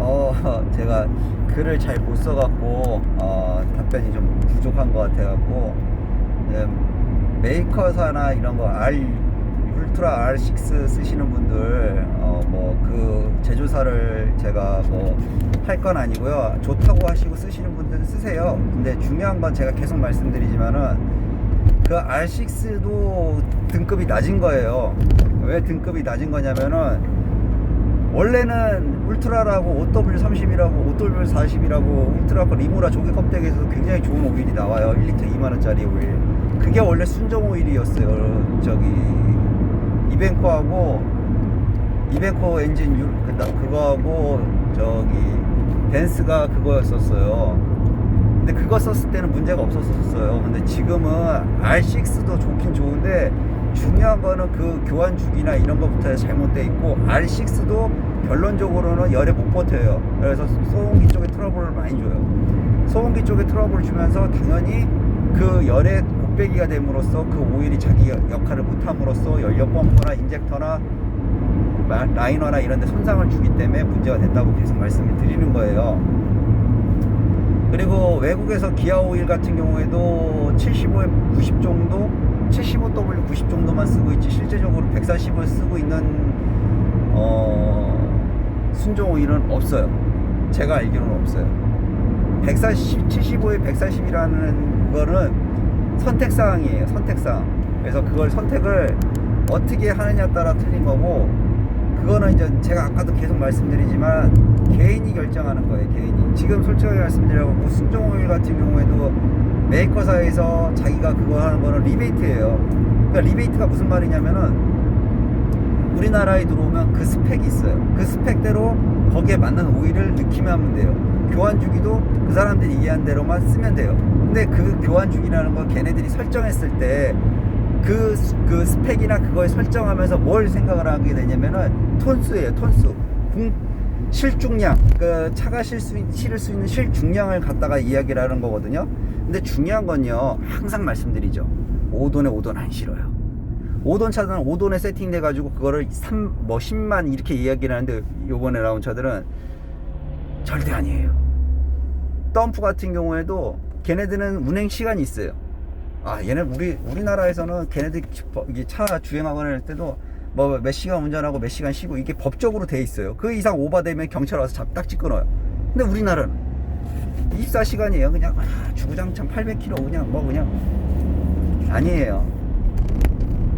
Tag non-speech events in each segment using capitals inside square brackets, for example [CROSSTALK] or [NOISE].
어, [LAUGHS] 제가 글을 잘 못 써갖고 어, 답변이 좀 부족한 것 같아갖고 네, 메이커사나 이런 거 R 울트라 R6 쓰시는 분들 어, 뭐그 제조사를 제가 뭐 할 건 아니고요. 좋다고 하시고 쓰시는 분들은 쓰세요. 근데 중요한 건 제가 계속 말씀드리지만은 그 R6도 등급이 낮은 거예요. 왜 등급이 낮은 거냐면은 원래는 울트라라고 OW30이라고 OW40이라고 울트라 거 리모라 조개 껍데기에서도 굉장히 좋은 오일이 나와요. 1리터 2만원짜리 오일. 그게 원래 순정 오일이었어요. 저기 이벤코하고 이벤코 엔진 유, 그거하고 저기 벤스가 그거였었어요. 근데 그거 썼을 때는 문제가 없었었어요. 근데 지금은 R6도 좋긴 좋은데 중요한 거는 그 교환 주기나 이런 것부터 잘못돼 있고 R6도 결론적으로는 열에 못 버텨요. 그래서 소음기 쪽에 트러블을 많이 줘요. 소음기 쪽에 트러블을 주면서 당연히 그 열에 곱빼기가 됨으로써 그 오일이 자기 역할을 못함으로써 연료 펌프나 인젝터나 마- 라이너나 이런 데 손상을 주기 때문에 문제가 됐다고 계속 말씀을 드리는 거예요. 그리고 외국에서 기아 오일 같은 경우에도 75에 90 정도 75W 90 정도만 쓰고 있지 실제적으로 140을 쓰고 있는 어, 순정 오일은 없어요. 제가 알기로는 없어요. 140, 75에 140이라는 거는 선택사항이에요 선택사항. 그래서 그걸 선택을 어떻게 하느냐 따라 틀린 거고 그거는 이제 제가 아까도 계속 말씀드리지만 개인이 결정하는 거예요 개인이. 지금 솔직하게 말씀드리고 순정 오일 같은 경우에도 메이커사에서 자기가 그거 하는 거는 리베이트예요 그러니까 리베이트가 무슨 말이냐면은 우리나라에 들어오면 그 스펙이 있어요 그 스펙대로 거기에 맞는 오일을 넣기만 하면 돼요 교환 주기도 그 사람들이 얘기한 대로만 쓰면 돼요 근데 그 교환 주기라는 건 걔네들이 설정했을 때 그, 그 스펙이나 그걸 설정하면서 뭘 생각을 하게 되냐면은 톤수예요, 톤수. 공, 실중량. 그 차가 실 수, 실을 수 있는 실중량을 갖다가 이야기를 하는 거거든요. 근데 중요한 건요, 항상 말씀드리죠. 5돈에 5돈 안 실어요. 5돈 차들은 5돈에 세팅돼 가지고 그거를 3, 뭐 10만 이렇게 이야기를 하는데 요번에 나온 차들은 절대 아니에요. 덤프 같은 경우에도 걔네들은 운행 시간이 있어요. 아 얘네 우리 우리나라에서는 걔네들 차 주행하거나 할 때도 뭐 몇 시간 운전하고 몇 시간 쉬고 이게 법적으로 돼 있어요. 그 이상 오바되면 경찰 와서 잡 딱지 끊어요. 근데 우리나라는 24시간이에요. 그냥 아, 주구장창 800km 그냥 뭐 그냥 아니에요.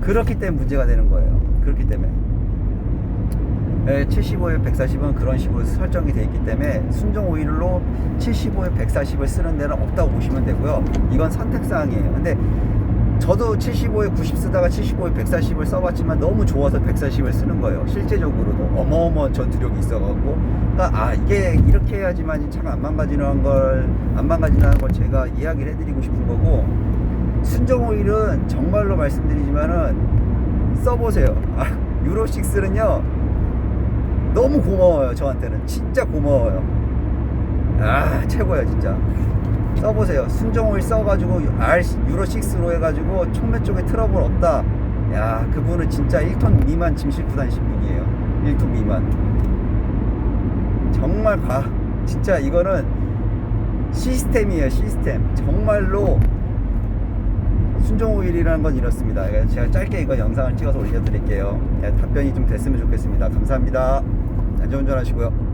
그렇기 때문에 문제가 되는 거예요. 그렇기 때문에. 예, 75에 140은 그런 식으로 설정이 되어 있기 때문에 순정 오일로 75에 140을 쓰는 데는 없다고 보시면 되고요. 이건 선택사항이에요. 근데 저도 75에 90 쓰다가 75에 140을 써봤지만 너무 좋아서 140을 쓰는 거예요. 실제적으로도 어마어마한 전투력이 있어갖고. 그러니까 아, 이게 이렇게 해야지만 차가 안 망가지는 걸, 안 망가지는 걸 제가 이야기를 해드리고 싶은 거고, 순정 오일은 정말로 말씀드리지만은 써보세요. 아, 유로6는요, 너무 고마워요 저한테는. 진짜 고마워요. 아 최고야 진짜. 써보세요. 순정 오일 써가지고 R 유로6로 해가지고 총매 쪽에 트러블 없다. 야 그분은 진짜 1톤 미만 짐 싣고 다니신 분이에요. 1톤 미만. 정말 가 진짜 이거는 시스템이에요 시스템. 정말로 순정 오일이라는 건 이렇습니다. 예, 제가 짧게 이거 영상을 찍어서 올려드릴게요. 예, 답변이 좀 됐으면 좋겠습니다. 감사합니다. 안전운전 하시고요.